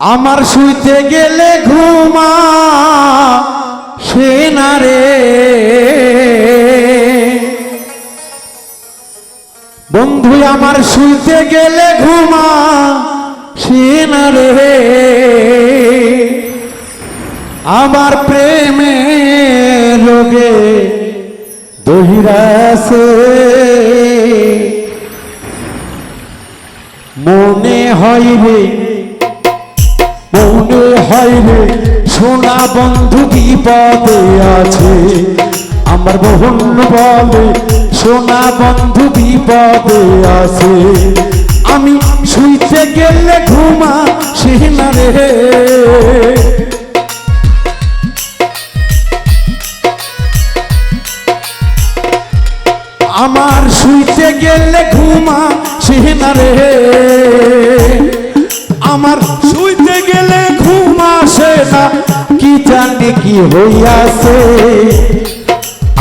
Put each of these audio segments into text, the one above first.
আমার শুইতে গেলে ঘুমা সে না রে। বন্ধু, আমার শুইতে গেলে ঘুমা সে না রে। আমার প্রেমে রোগে দহিরাছে মনে মনে হয় রে সোনা বন্ধু বিপদে আছে। আমার বহুন বলে সোনা বন্ধু বিপদে আছে। আমি শুইতে গেলে ঘুমা সে রে। আমার শুইতে গেলে ঘুমা সে রে। আমার শুইতে গেলে ঘুম আসে না কি জানি কি হইয়াছে?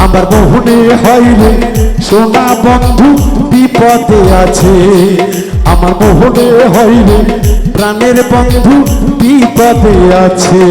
আমার মোহনে হইলে সোনা বন্ধু, বিপদে আছে। আমার মোহনে হইলে প্রাণের বন্ধু, বিপদে আছে।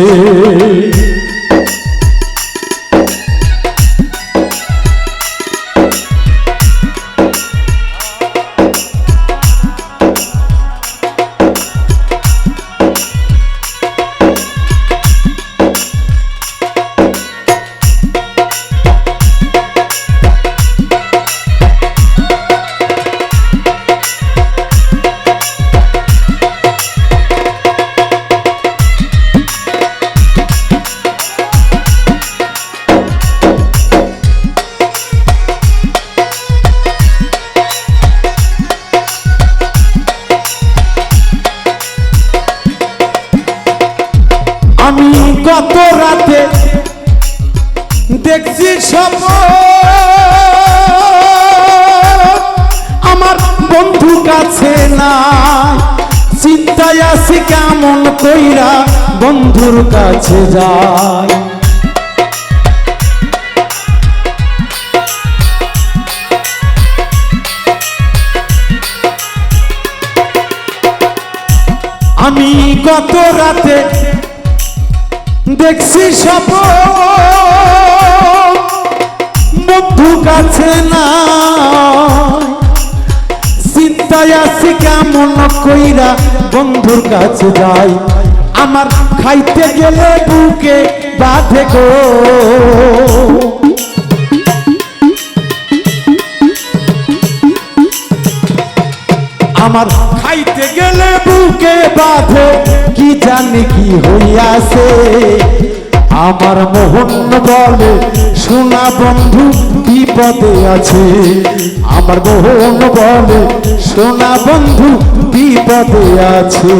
আমি কত রাতে দেখছি সব। আমার বন্ধু কাছে না চিন্তায় আছি কেমন কইরা বন্ধুর কাছে যায় আমি কত রাতে দেখছি সব বন্ধু কাছে না চিন্তায় আছি কেমন কইরা বন্ধুর কাছে যাই। আমার খাইতে গেলে বুকে বাধে গো। আমার খাইতে গেলে বুকে বাঁধে, কি জানি কি হইয়াছে? আমার মোহন বলে সোনা বন্ধু বিপদে আছে? আমার মোহন বলে সোনা বন্ধু বিপদে আছে?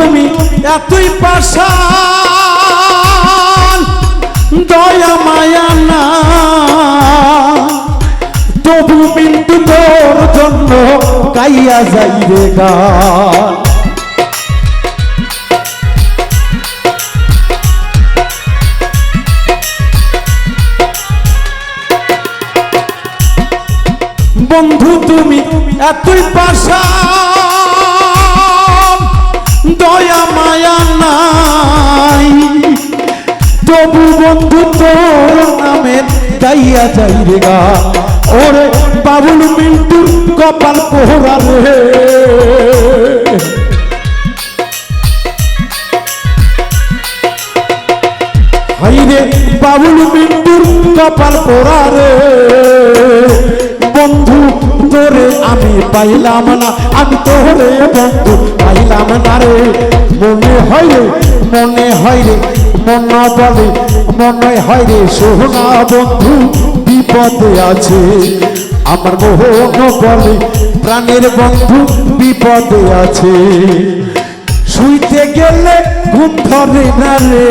তুমি এতই পাশান, দয়া মায়া না। তবু কিন্তু তোর জন্য গাইয়া যাই রে গান। বন্ধু তুমি এতই পাশান দয়া মায়া নাই। তবু বন্ধু তোর নামে গাইয়া যাই রে গা। ওরে বাবুল মিন্টুর কপাল পোহরা রে। হাইরে বাবুল মিন্টুর কপাল পোড়া রে। বন্ধু তোরে আমি পাইলাম না, আমি তোরে বন্ধু পাইলাম না রে। মনে হয় রে, মনে হয় রে, মন বলে, মনে হয় রে সোহনা বন্ধু, বিপদে আছে। আমার মোহন বলে, প্রাণের বন্ধু, বিপদে আছে। শুইতে গেলে ঘুম ধরে না রে।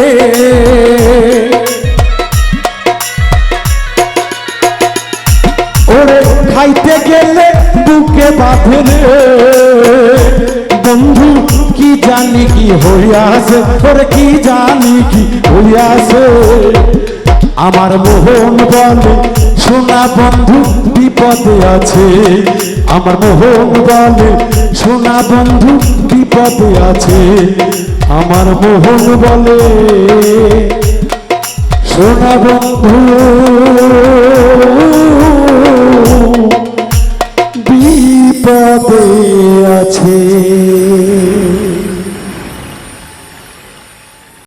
বাঁধে বন্ধু, কি জানি কি হইয়াছে? ওরে কি জানি কি হইয়াছে? আমার মোহন বলে, সোনা বন্ধু, বিপদে আছে। আমার মোহন বলে, সোনা বন্ধু, বিপদে আছে। আমার মোহন বলে, সোনা বন্ধু। আছে